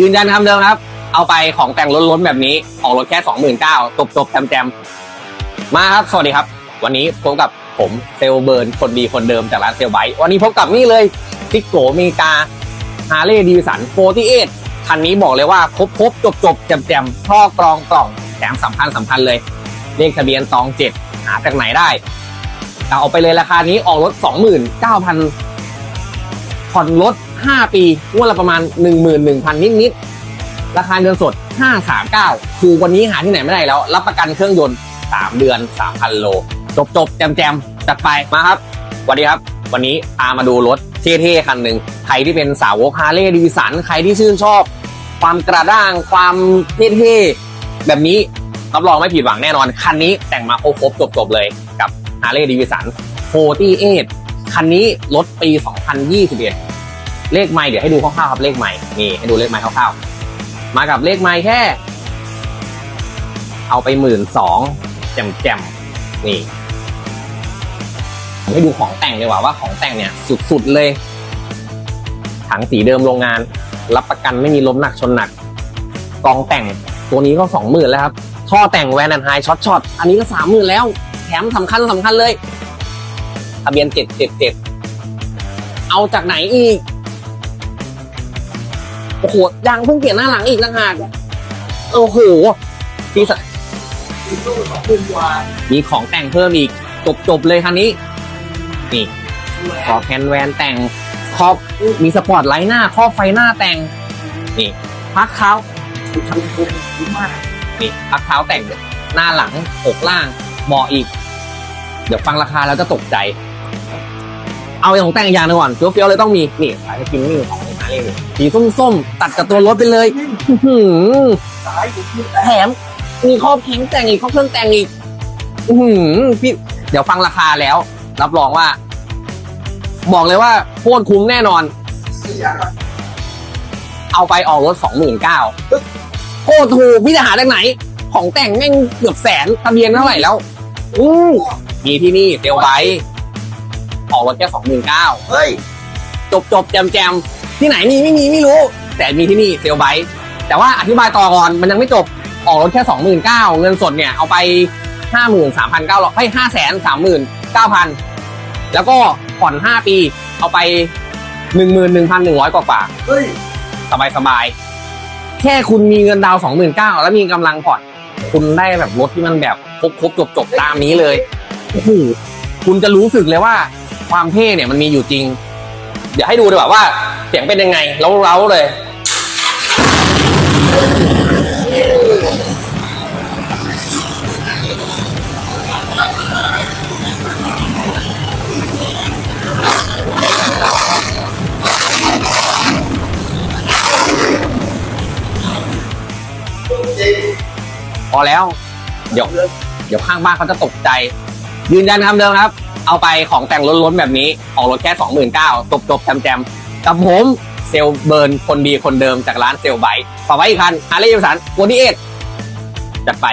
ยืนยันคำเดิมครับ เอาไปของแต่งล้นๆแบบนี้ออกรถแค่ 29,000จบจบๆแจมๆ มาครับ สวัสดีครับ วันนี้พบกับผมเซลเบิร์นคนดีคนเดิมจากร้านเซลไบค์วันนี้พบกับนี่เลยติโกเมกาฮาร์เลย์ดีวิสัน48คันนี้บอกเลยว่าครบครบจบจบๆแจมแจมๆท่อกรองกล่องแถมสำคัญสำคัญเลย เลขทะเบียนตองเจ็ดหาจากไหนได้แต่เอาไปเลยราคานี้ออกรถ 29,000ผ่อนรถ 5 ปี งวดละประมาณ 11,000 นิดๆ ราคาเงินสด 539 คือวันนี้หาที่ไหนไม่ได้แล้ว รับประกันเครื่องยนต์ 3 เดือน 3,000 โล จบจบแจมแจมจัดไปมาครับสวัสดีครับ วันนี้พามาดูรถเท่ๆ คันหนึ่งใครที่เป็นสาวกฮาร์เลย์ดีวิสัน ใครที่ชื่นชอบ ความกระด้าง ความเท่ๆ แบบนี้รับรองไม่ผิดหวังแน่นอน คันนี้แต่งมาครบๆจบๆเลยกับ Harley Davidson 48คันนี้รถปี 2021 เลขไม่เดี๋ยวให้ดูคร่าวๆครับเลขไม่นี่ให้ดูเลขไม่คร่าวๆมากับเลขไม่แค่ เอาไปหมื่นสองแจมๆนี่ให้ดูของแต่งดีกว่าว่าของแต่งเนี่ยสุดๆเลยถังสีเดิมโรงงาน รับประกันไม่มีล้มหนักชนหนัก กองแต่งตัวนี้ก็สองหมื่นแล้วครับท่อแต่งแวนแอนไฮช็อตช็อตอันนี้ก็สามหมื่นแล้ว แถมสำคัญสำคัญเลยทะเบียนเจ็ดเจ็ดเจ็ดเอาจากไหนอีก โอ้โหยางเพิ่งเปลี่ยนหน้าหลังอีกต่างหากโอ้โหปีศาจมีของแต่งเพิ่มอีก จบจบๆเลยคันนี้ นี่ขอบแคนแวนแต่งขอบมีสปอร์ตไลท์หน้าครอบไฟหน้าแต่ง นี่ พักเท้านี่พักเท้าแต่งหน้าหลังอกล่างเบาะอีก เดี๋ยวฟังราคาแล้วจะตกใจ เอาอย่างของแต่งอย่างหนึงก่อนเฟี้ยวๆเลยต้องมี นี่สายสกินนี่ของ ฮาร์เลย์สีส้มๆ ตัดกับตัวรถไปเลยอื้อหือแถม มีครอบแข็งแต่งอีกครอบเครื่องแต่งอีกอื้อหือพี่ เดี๋ยวฟังราคาแล้ว รับรองว่า บอกเลยว่าโคตรคุ้มแน่นอน เอาไปออกรถสองหมื่นเก้าโคตรถูกพี่จะหาจากไหน ของแต่งแม่งเกือบแสนทะเบียนเท่าไหร่แล้วอือมีที่นี่เซลไบค์ออกรถแค่สองหมื่นเก้าเฮ้ย จบจบแจมแจม ที่ไหนมีไม่มีไม่รู้ แต่มีที่นี่เซลไบค์แต่ว่าอธิบายต่อก่อนมันยังไม่จบออกรถแค่สองหมื่นเก้าเงินสดเนี่ยเอาไปห้าหมื่นสามพันเก้าร้อยให้ห้าแสนสามหมื่นเก้าพันแล้วก็ผ่อนห้าปีเอาไปหนึ่งหมื่นหนึ่งพันหนึ่งร้อยกว่าๆเฮ้ยสบายสบายๆแค่คุณมีเงินดาวสองหมื่นเก้าแล้วมีกำลังผ่อน คุณได้แบบรถที่มันแบบครบครบจบจบๆตามนี้เลยโอ้โหคุณจะรู้สึกเลยว่าความเท่เนี่ยมันมีอยู่จริง เดี๋ยวให้ดูดีกว่าว่าเสียงเป็นยังไงเล้าๆเลย พอแล้ว เดี๋ยว เดี๋ยวข้างบ้านเขาจะตกใจ ยืนยันคำเดิมครับ เอาไปของแต่งล้นๆแบบนี้ ออกรถแค่ 29,000จบจบๆแจมๆ กับผมเซลเบิร์นคนดีคนเดิมจากร้านเซลไบค์ฝากไว้อีกคันฮาร์เลย์ยูสันโคดีเอจัดไป